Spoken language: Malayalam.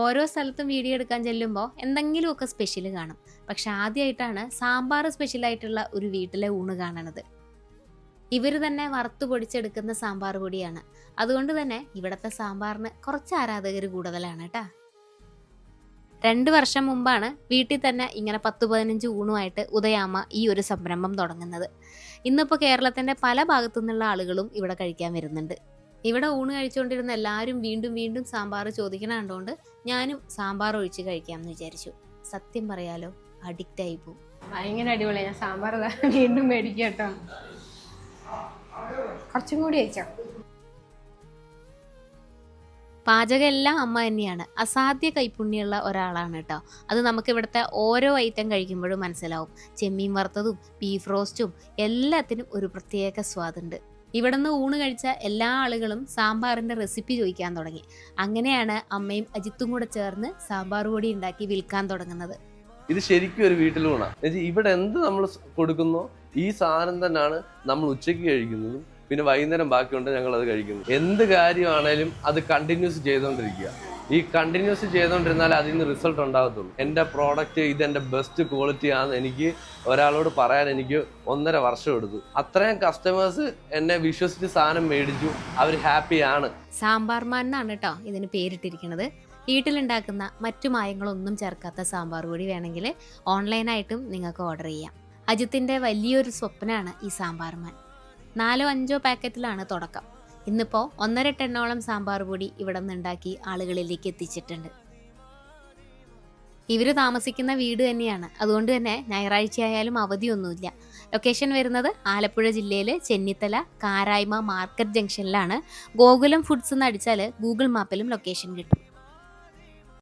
ഓരോ സ്ഥലത്തും വീഡിയോ എടുക്കാൻ ചെല്ലുമ്പോൾ എന്തെങ്കിലുമൊക്കെ സ്പെഷ്യൽ കാണും. പക്ഷെ ആദ്യമായിട്ടാണ് സാമ്പാർ സ്പെഷ്യലായിട്ടുള്ള ഒരു വീട്ടിലെ ഊണ് കാണണത്. ഇവർ തന്നെ വറുത്തു പൊടിച്ചെടുക്കുന്ന സാമ്പാർ പൊടിയാണ്. അതുകൊണ്ട് തന്നെ ഇവിടുത്തെ സാമ്പാറിന് കുറച്ച് ആരാധകർ കൂടുതലാണ് കേട്ടാ. രണ്ട് വർഷം മുമ്പാണ് വീട്ടിൽ തന്നെ ഇങ്ങനെ പത്ത് പതിനഞ്ച് ഊണുമായിട്ട് ഉദയാമ്മ ഈ ഒരു സംരംഭം തുടങ്ങുന്നത്. ഇന്നിപ്പോൾ കേരളത്തിന്റെ പല ഭാഗത്തു നിന്നുള്ള ആളുകളും ഇവിടെ കഴിക്കാൻ വരുന്നുണ്ട്. ഇവിടെ ഊണ് കഴിച്ചുകൊണ്ടിരുന്ന എല്ലാവരും വീണ്ടും വീണ്ടും സാമ്പാർ ചോദിക്കണ കണ്ടുകൊണ്ട് ഞാനും സാമ്പാർ ഒഴിച്ച് കഴിക്കാം എന്ന് വിചാരിച്ചു. സത്യം പറയാലോ അഡിക്റ്റ് ആയി പോകും ഭയങ്കര അടിപൊളി ഞാൻ സാമ്പാർ വീണ്ടും മേടിക്കാം കേട്ടോ. കുറച്ചും കൂടി അയച്ചോ പാചകം എല്ലാം അമ്മ തന്നെയാണ്. അസാധ്യ കൈപ്പുണ്യമുള്ള ഒരാളാണ് കേട്ടോ. അത് നമുക്ക് ഇവിടുത്തെ ഓരോ ഐറ്റം കഴിക്കുമ്പോഴും മനസ്സിലാവും. ചെമ്മീൻ വറുത്തതും ബീഫ് റോസ്റ്റും എല്ലാത്തിനും ഒരു പ്രത്യേക സ്വാദുണ്ട്. ഇവിടെ നിന്ന് ഊണ് കഴിച്ച എല്ലാ ആളുകളും സാമ്പാറിന്റെ റെസിപ്പി ചോദിക്കാൻ തുടങ്ങി. അങ്ങനെയാണ് അമ്മയും അജിത്തും കൂടെ ചേർന്ന് സാമ്പാർ പൊടി ഉണ്ടാക്കി വിൽക്കാൻ തുടങ്ങുന്നത്. ഇത് ശരിക്കും ഒരു വീട്ടിലൂണാ ഇവിടെ എന്ത് നമ്മൾ കൊടുക്കുന്നോ? ഈ സാധനം തന്നെയാണ് നമ്മൾ ഉച്ചയ്ക്ക് കഴിക്കുന്നതും പിന്നെ വൈകുന്നേരം ബാക്കിയുണ്ട് ഞങ്ങൾ അത് കഴിക്കുന്നു. എന്ത് കാര്യമാണേലും അത് കണ്ടിന്യൂസ് ചെയ്തുകൊണ്ടിരിക്കുക. ഈ കണ്ടിന്യൂസ് ചെയ്തുകൊണ്ടിരുന്നാൽ അതിൽ നിന്ന് റിസൾട്ട് ഉണ്ടാകത്തുള്ളൂ. എന്റെ പ്രോഡക്റ്റ് ഇത് എന്റെ ബെസ്റ്റ് ക്വാളിറ്റി ആണെന്ന് എനിക്ക് ഒരാളോട് പറയാൻ എനിക്ക് ഒന്നര വർഷം എടുത്തു. അത്രയും കസ്റ്റമേഴ്സ് എന്നെ വിശ്വസിച്ച് സാധനം മേടിച്ചു. അവർ ഹാപ്പിയാണ് സാമ്പാർമാൻ എന്നാണ് കേട്ടോ ഇതിന് പേരിട്ടിരിക്കുന്നത്. വീട്ടിലുണ്ടാക്കുന്ന മറ്റു മായങ്ങളൊന്നും ചേർക്കാത്ത സാമ്പാർ കൂടി വേണമെങ്കിൽ ഓൺലൈനായിട്ടും നിങ്ങൾക്ക് ഓർഡർ ചെയ്യാം. അജിത്തിന്റെ വലിയൊരു സ്വപ്നമാണ് ഈ സാമ്പാർമാൻ നാലോ അഞ്ചോ പാക്കറ്റിലാണ് തുടക്കം. ഇന്നിപ്പോൾ ഒന്നര ടണ്ണോളം സാമ്പാർ പൊടി ഇവിടെ നിന്നുണ്ടാക്കി ആളുകളിലേക്ക് എത്തിച്ചിട്ടുണ്ട്. ഇവർ താമസിക്കുന്ന വീട് തന്നെയാണ്. അതുകൊണ്ട് തന്നെ ഞായറാഴ്ച ആയാലും അവധിയൊന്നുമില്ല. ലൊക്കേഷൻ വരുന്നത് ആലപ്പുഴ ജില്ലയിൽ ചെന്നിത്തല കാരായ്മ മാർക്കറ്റ് ജംഗ്ഷനിലാണ് ഗോകുലം ഫുഡ്സ് എന്ന് അടിച്ചാൽ ഗൂഗിൾ മാപ്പിലും ലൊക്കേഷൻ കിട്ടും.